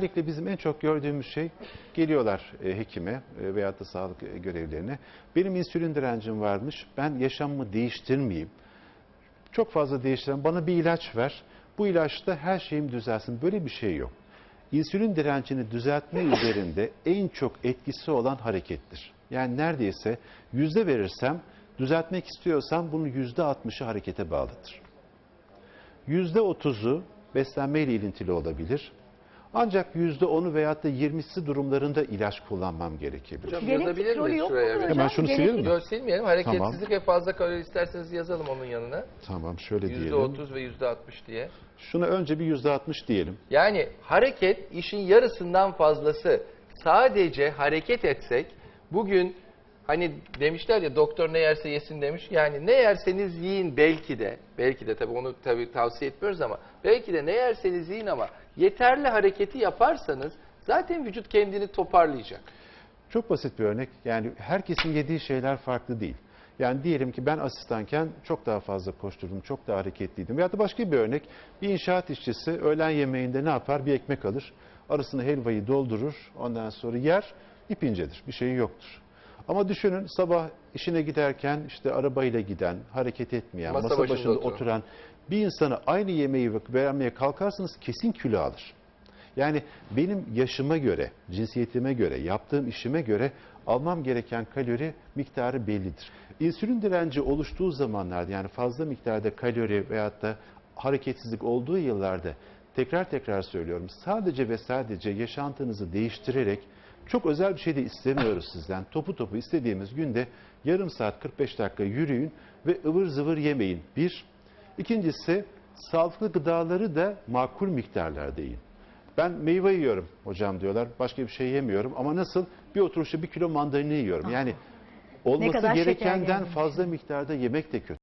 Özellikle bizim en çok gördüğümüz şey geliyorlar e, hekime e, veyahut da sağlık e, görevlilerine. Benim insülin direncim varmış. Ben yaşamımı değiştirmeyeyim. Çok fazla değiştiren bana bir ilaç ver. Bu ilaçta her şeyim düzelsin. Böyle bir şey yok. İnsülin direncini düzeltme üzerinde en çok etkisi olan harekettir. Yani neredeyse yüzde verirsem düzeltmek istiyorsam bunun yüzde altmışı harekete bağlıdır. Yüzde otuzu beslenmeyle ilintili olabilir. Ancak yüzde onu veyahut da yirmisi durumlarında ilaç kullanmam gerekebilir. Hocam Genetik yazabilir rolü miyiz yok şuraya? mudur bir? hocam? Hemen şunu silelim mi? Yok silmeyelim. Hareketsizlik ve fazla kalori isterseniz yazalım onun yanına. Tamam şöyle diyelim. %30 ve %60 diye. Şuna önce bir yüzde altmış diyelim. Yani hareket işin yarısından fazlası. Sadece hareket etsek bugün hani demişler ya doktor ne yerse yesin demiş. Yani ne yerseniz yiyin belki de. Belki de tabii onu tabii tavsiye etmiyoruz ama belki de ne yerseniz yiyin ama yeterli hareketi yaparsanız zaten vücut kendini toparlayacak. Çok basit bir örnek. Yani herkesin yediği şeyler farklı değil. Yani diyelim ki ben asistanken çok daha fazla koşturdum, çok daha hareketliydim. Veyahut da başka bir örnek. Bir inşaat işçisi öğlen yemeğinde ne yapar? Bir ekmek alır. Arasına helvayı doldurur. Ondan sonra yer. ip incedir. Bir şeyi yoktur. Ama düşünün sabah işine giderken işte arabayla giden, hareket etmeyen, Masa masa, başında başında, oturan. oturan bir insana aynı yemeği vermeye kalkarsanız kesin kilo alır. Yani benim yaşıma göre, cinsiyetime göre, yaptığım işime göre almam gereken kalori miktarı bellidir. İnsülin direnci oluştuğu zamanlarda yani fazla miktarda kalori veyahut da hareketsizlik olduğu yıllarda tekrar tekrar söylüyorum sadece ve sadece yaşantınızı değiştirerek çok özel bir şey de istemiyoruz sizden. Topu topu istediğimiz günde yarım saat 45 dakika yürüyün ve ıvır zıvır yemeyin. Bir. İkincisi sağlıklı gıdaları da makul miktarlarda yiyin. Ben meyve yiyorum hocam diyorlar. Başka bir şey yemiyorum ama nasıl? Bir oturuşta bir kilo mandalina yiyorum. Yani olması kadar şeker gerekenden fazla miktarda yemek de kötü.